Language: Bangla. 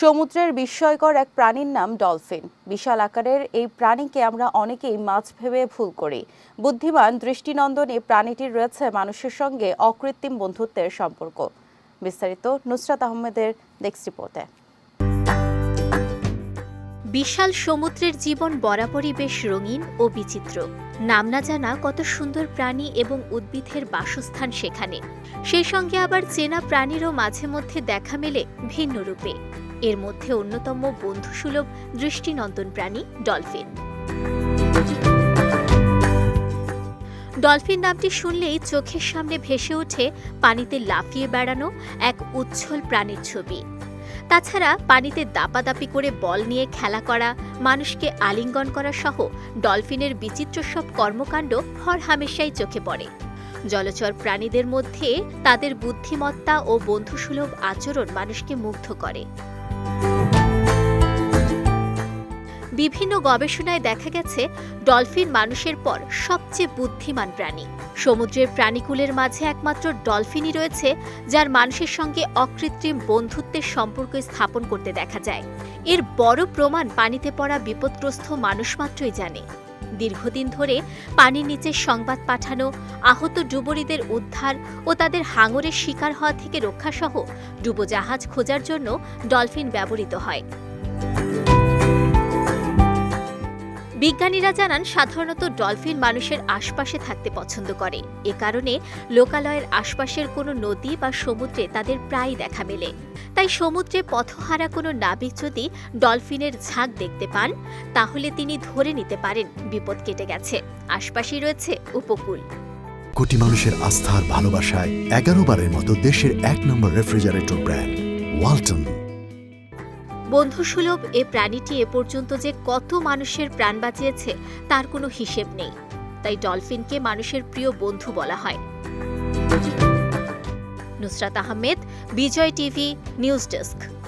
সমুদ্রের বিস্ময়কর এক প্রাণীর নাম ডলফিন। বিশাল আকারের এই প্রাণীকে আমরা অনেকেই মাছ ভেবে ভুল করি। বুদ্ধিমান দৃষ্টিনন্দন এই প্রাণীটির রয়েছে মানুষের সঙ্গে অকৃত্রিম বন্ধুত্বের সম্পর্ক। বিস্তারিত নুসরাত আহমেদের ডেস্ক রিপোর্টে। বিশাল সমুদ্রের জীবন বরাবরই বেশ রঙিন ও বিচিত্র। নাম না জানা কত সুন্দর প্রাণী এবং উদ্ভিদের বাসস্থান সেখানে। সেই সঙ্গে আবার চেনা প্রাণীরও মাঝে মধ্যে দেখা মেলে ভিন্ন রূপে। এর মধ্যে অন্যতম বন্ধুসুলভ দৃষ্টিনন্দন প্রাণী ডলফিন। ডলফিন নামটি শুনলেই চোখের সামনে ভেসে ওঠে পানিতে লাফিয়ে বেড়ানো এক উচ্ছল প্রাণীর ছবি। তাছাড়া পানিতে দাপাদাপি করে বল নিয়ে খেলা করা, মানুষকে আলিঙ্গন করা সহ ডলফিনের বিচিত্র সব কর্মকাণ্ড হর হামেশাই চোখে পড়ে। জলচর প্রাণীদের মধ্যে তাদের বুদ্ধিমত্তা ও বন্ধুসুলভ আচরণ মানুষকে মুগ্ধ করে। বিভিন্ন গবেষণায় দেখা গেছে, ডলফিন মানুষের পর সবচেয়ে বুদ্ধিমান প্রাণী। সমুদ্রের প্রাণীকুলের মাঝে একমাত্র ডলফিনই রয়েছে, যার মানুষের সঙ্গে অকৃত্রিম বন্ধুত্বের সম্পর্ক স্থাপন করতে দেখা যায়। এর বড় প্রমাণ পানিতে পড়া বিপদগ্রস্ত মানুষ মাত্রই জানে। দীর্ঘদিন ধরে পানির নিচে সংবাদ পাঠানো, আহত ডুবুরিদের উদ্ধার ও তাদের হাঙরের শিকার হওয়া থেকে রক্ষাসহ ডুবোজাহাজ খোঁজার জন্য ডলফিন ব্যবহৃত হয়। বিজ্ঞানীরা জানান, সাধারণত ডলফিন মানুষের আশপাশে থাকতে পছন্দ করে। এ কারণে লোকালয়ের আশপাশের কোনো নদী বা সমুদ্রে তাদের প্রায়ই দেখা মেলে। তাই সমুদ্রে পথহারা কোনো নাবিক যদি ডলফিনের ঝাঁক দেখতে পান, তাহলে তিনি ধরে নিতে পারেন, বিপদ কেটে গেছে। আশপাশেই রয়েছে উপকূল। কোটি মানুষের আস্থার ভালোবাসায় এগারো বারের মতো দেশের এক নম্বর রেফ্রিজারেটর ব্র্যান্ড, ওয়ালটন। বন্ধুসুলভ এ প্রাণীটি এ পর্যন্ত যে কত মানুষের প্রাণ বাঁচিয়েছে, তার কোনো হিসেব নেই। তাই ডলফিনকে মানুষের প্রিয় বন্ধু বলা হয়। Nusrat Ahmed, Bijoy TV, news desk.